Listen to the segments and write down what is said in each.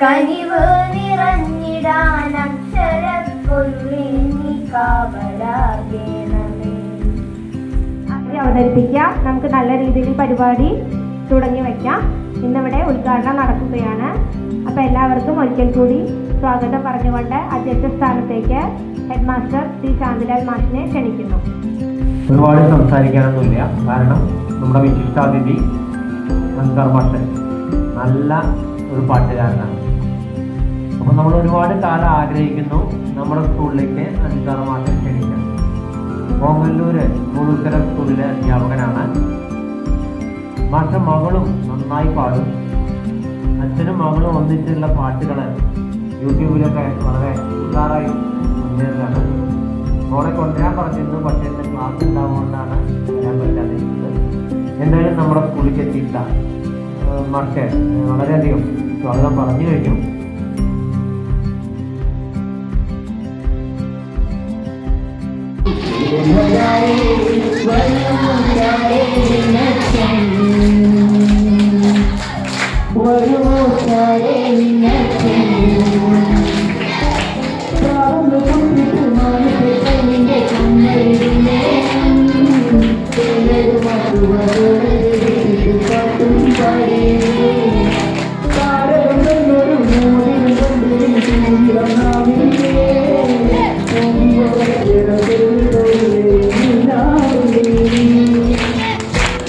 കനിവ് നിറഞ്ഞിടാൻ അക്ഷരപ്പൊരുളിൽ നീ കാവലാകേണമേ. ആദ്യം അവതരിപ്പിക്കാം. നമുക്ക് നല്ല രീതിയിൽ പരിപാടി തുടങ്ങി വയ്ക്കാം ഇന്നിവിടെ ഉദ്ഘാടനം നടക്കുകയാണ്. അപ്പൊ എല്ലാവർക്കും ഒരിക്കൽ കൂടി സ്വാഗതം പറഞ്ഞുകൊണ്ട് അധ്യക്ഷ സ്ഥാനത്തേക്ക് ഹെഡ് മാസ്റ്റർ ശ്രീ ശാന്തിലാൽ മാഷിനെ ക്ഷണിക്കുന്നു. ഒരുപാട് സംസാരിക്കാനൊന്നുമില്ല. കാരണം നമ്മുടെ വിശിഷ്ടാതിഥി അൻസാർ മാഷൻ നല്ല ഒരു പാട്ടുകാരനാണ്. അപ്പോൾ നമ്മൾ ഒരുപാട് കാലം ആഗ്രഹിക്കുന്നു നമ്മുടെ സ്കൂളിലേക്ക് അഞ്ചാറ് മാസം ക്ഷണിക്കണം ഓങ്ങല്ലൂര് മുഴുക്കര സ്കൂളിലെ അധ്യാപകനാണ്. മാഷ മകളും നന്നായി പാടും. അച്ഛനും മകളും ഒന്നിച്ചുള്ള പാട്ടുകൾ യൂട്യൂബിലൊക്കെ വളരെ ഉഷാറായി മുന്നേറുകയാണ്. മോളെ കൊണ്ടുവരാൻ പറഞ്ഞിരുന്നു പക്ഷേ എന്റെ ക്ലാസ് ഉണ്ടാവുകൊണ്ടാണ് വരാൻ പറ്റാതിരുന്നത്. എന്തായാലും നമ്മുടെ സ്കൂളിലേക്ക് എത്തിയിട്ട മാഷെ വളരെയധികം സ്വാഗതം പറഞ്ഞു കഴിഞ്ഞു Thank you.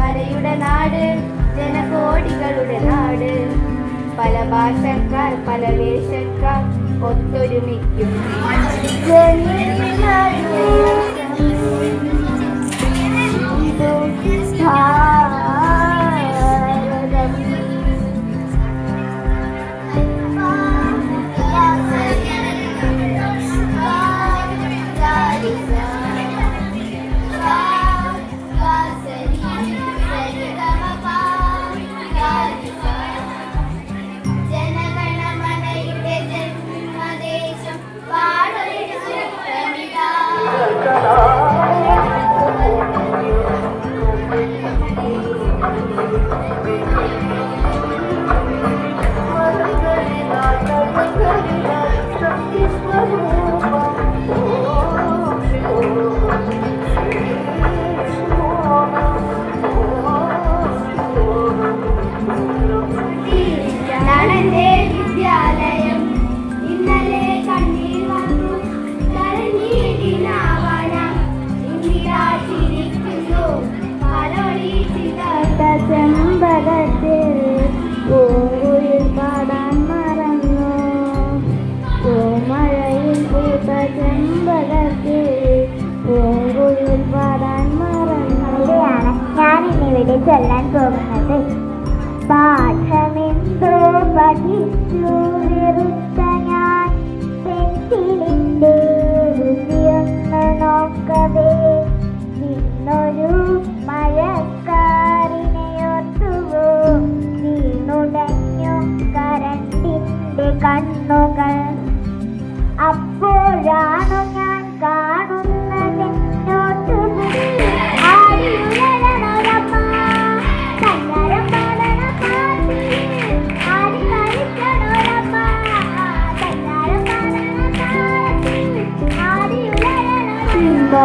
ജനഗണമനയുടെ നാട് ജനകോടികളുടെ നാട്. പല ഭാഷക്കാർ പല വേഷക്കാർ ഒത്തൊരുമിക്കും. ಕಲಾ ഞാനിന്നിവിടെ ചെല്ലാൻ പോകുന്നത് പാഠമെന്തോ പഠിച്ചു വെറുത്ത ഞാൻ പെൻസിലിന്റെ രുചിയൊന്ന് നോക്കവേ.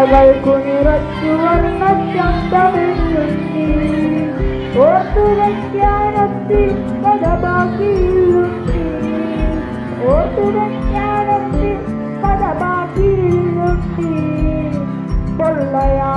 ചിന്തകൾക്കു നിറച്ചു വന്ന ചന്തമില്ലുണ്ടി ഓർത്തുവയ്ക്കാനത്തിൽ കഥ ബാക്കിയില്ലുണ്ടി ഓർത്തുവയ്ക്കാനത്തിൽ കഥ ബാക്കിയില്ലുണ്ടി പൊള്ളയായവ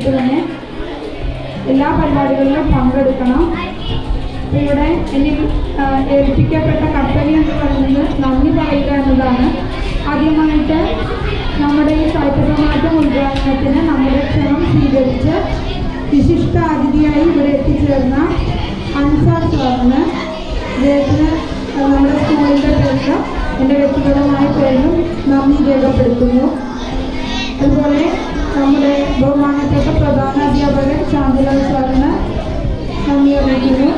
തയ്യാറെടുപ്പോട് തന്നെ എല്ലാ പരിപാടികളിലും പങ്കെടുക്കണം. അപ്പം ഇവിടെ എന്നെ ആ, ഏൽപ്പിക്കപ്പെട്ട കർത്തവ്യം എന്ന് പറയുന്നത് നന്ദി പറയുക എന്നതാണ്. ആദ്യമായിട്ട് നമ്മുടെ ഈ സാഹിത്യസമാജം ഉദ്ഘാടനത്തിന് നമ്മുടെ ക്ഷണം സ്വീകരിച്ച് വിശിഷ്ട അതിഥിയായി ഇവിടെ എത്തിച്ചേർന്ന അൻസാർ സാറിന് അദ്ദേഹത്തിന് നമ്മുടെ സ്കൂളിന്റെ പേരിലും എന്റെ വ്യക്തിഗതമായ പേരിലും നന്ദി രേഖപ്പെടുത്തുന്നു. അതുപോലെ നമ്മുടെ ബഹുമാനപ്പെട്ട പ്രധാനാധ്യാപകൻ ശാന്തിലാൽ സാറിന് നന്ദി അറിയിക്കുന്നു.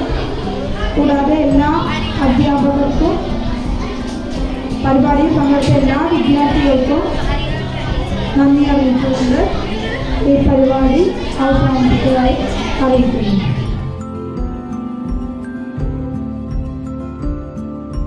കൂടാതെ എല്ലാ അധ്യാപകർക്കും പരിപാടിയിൽ പങ്കെടുത്ത എല്ലാ വിദ്യാർത്ഥികൾക്കും നന്ദി അറിയിച്ചുകൊണ്ട് ഈ പരിപാടി അവസാനിപ്പിച്ചതായി അറിയിക്കുന്നു.